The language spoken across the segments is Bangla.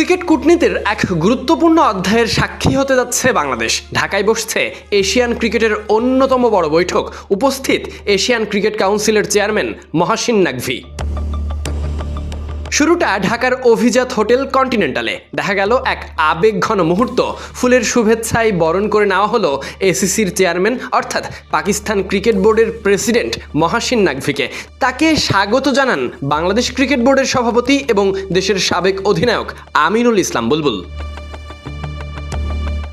ক্রিকেট কূটনীতির এক গুরুত্বপূর্ণ অধ্যায়ের সাক্ষী হতে যাচ্ছে বাংলাদেশ। ঢাকায় বসছে এশিয়ান ক্রিকেটের অন্যতম বড় বৈঠক। উপস্থিত এশিয়ান ক্রিকেট কাউন্সিলের চেয়ারম্যান মহাসিন নাকভি। শুরুটা ঢাকার অভিজাত হোটেল কন্টিনেন্টালে। দেখা গেল এক আবেগঘন মুহূর্ত। ফুলের শুভেচ্ছায় বরণ করে নেওয়া হলো এসিসির চেয়ারম্যান, অর্থাৎ পাকিস্তান ক্রিকেট বোর্ডের প্রেসিডেন্ট মহাসিন নাকভিকে তাকে স্বাগত জানান বাংলাদেশ ক্রিকেট বোর্ডের সভাপতি এবং দেশের সাবেক অধিনায়ক আমিনুল ইসলাম বুলবুল।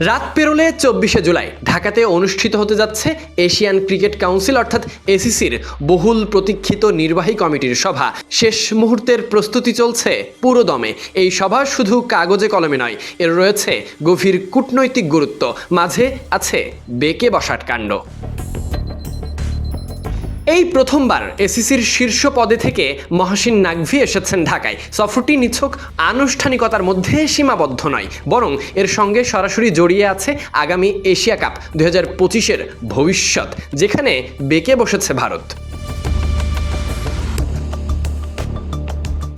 রাত পেরোলে চব্বিশে জুলাই ঢাকাতে অনুষ্ঠিত হতে যাচ্ছে এশিয়ান ক্রিকেট কাউন্সিল, অর্থাৎ এসিসির বহুল প্রতীক্ষিত নির্বাহী কমিটির সভা। শেষ মুহূর্তের প্রস্তুতি চলছে পুরো দমে এই সভা শুধু কাগজে কলমে নয়, এর রয়েছে গভীর কূটনৈতিক গুরুত্ব। মাঝে আছে বেকে বসাট কাণ্ড। এই প্রথমবার এসিসির শীর্ষ পদে থেকে মহাসিন নাকভি এসেছেন ঢাকায়। সফরটি নিছক আনুষ্ঠানিকতার মধ্যে সীমাবদ্ধ নয়, বরং এর সঙ্গে সরাসরি জড়িয়ে আছে আগামী এশিয়া কাপ দু হাজার পঁচিশের ভবিষ্যৎ, যেখানে বেঁকে বসেছে ভারত।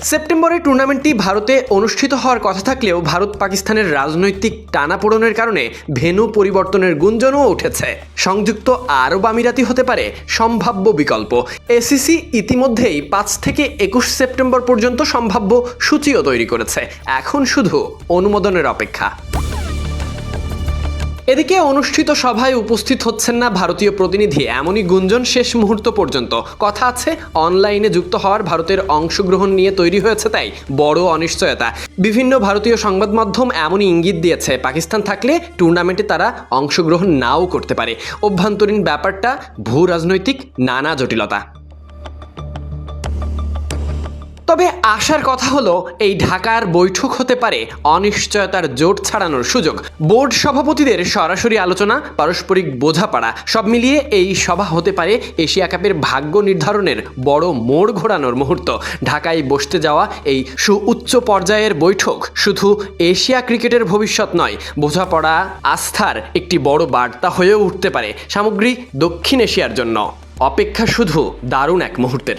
সেপ্টেম্বরে টুর্নামেন্টটি ভারতে অনুষ্ঠিত হওয়ার কথা থাকলেও ভারত পাকিস্তানের রাজনৈতিক টানাপোড়নের কারণে ভেনু পরিবর্তনের গুঞ্জনও উঠেছে। সংযুক্ত আরব আমিরাতি হতে পারে সম্ভাব্য বিকল্প। এসিসি ইতিমধ্যেই পাঁচ থেকে একুশ সেপ্টেম্বর পর্যন্ত সম্ভাব্য সূচিও তৈরি করেছে। এখন শুধু অনুমোদনের অপেক্ষা। এদিকে অনুষ্ঠিত সভায় উপস্থিত হচ্ছেন না ভারতীয় প্রতিনিধি, এমনই গুঞ্জন শেষ মুহূর্ত পর্যন্ত। কথা আছে, অনলাইনে যুক্ত হওয়ার ভারতের অংশগ্রহণ নিয়ে তৈরি হয়েছে তাই বড় অনিশ্চয়তা। বিভিন্ন ভারতীয় সংবাদ মাধ্যম এমনই ইঙ্গিত দিয়েছে, পাকিস্তান থাকলে টুর্নামেন্টে তারা অংশগ্রহণ নাও করতে পারে। অভ্যন্তরীণ ব্যাপারটা ভূ রাজনৈতিক নানা জটিলতা। তবে আশার কথা হলো, এই ঢাকার বৈঠক হতে পারে অনিশ্চয়তার জোট ছাড়ানোর সুযোগ। বোর্ড সভাপতিদের সরাসরি আলোচনা, পারস্পরিক বোঝাপড়া, সব মিলিয়ে এই সভা হতে পারে এশিয়া কাপের ভাগ্য নির্ধারণের বড় মোড় ঘোরানোর মুহূর্ত। ঢাকায় বসতে যাওয়া এই সুউচ্চ পর্যায়ের বৈঠক শুধু এশিয়া ক্রিকেটের ভবিষ্যৎ নয়, বোঝাপড়া, আস্থার একটি বড় বার্তা হয়েও উঠতে পারে সামগ্রিক দক্ষিণ এশিয়ার জন্য। অপেক্ষা শুধু দারুণ এক মুহূর্তের।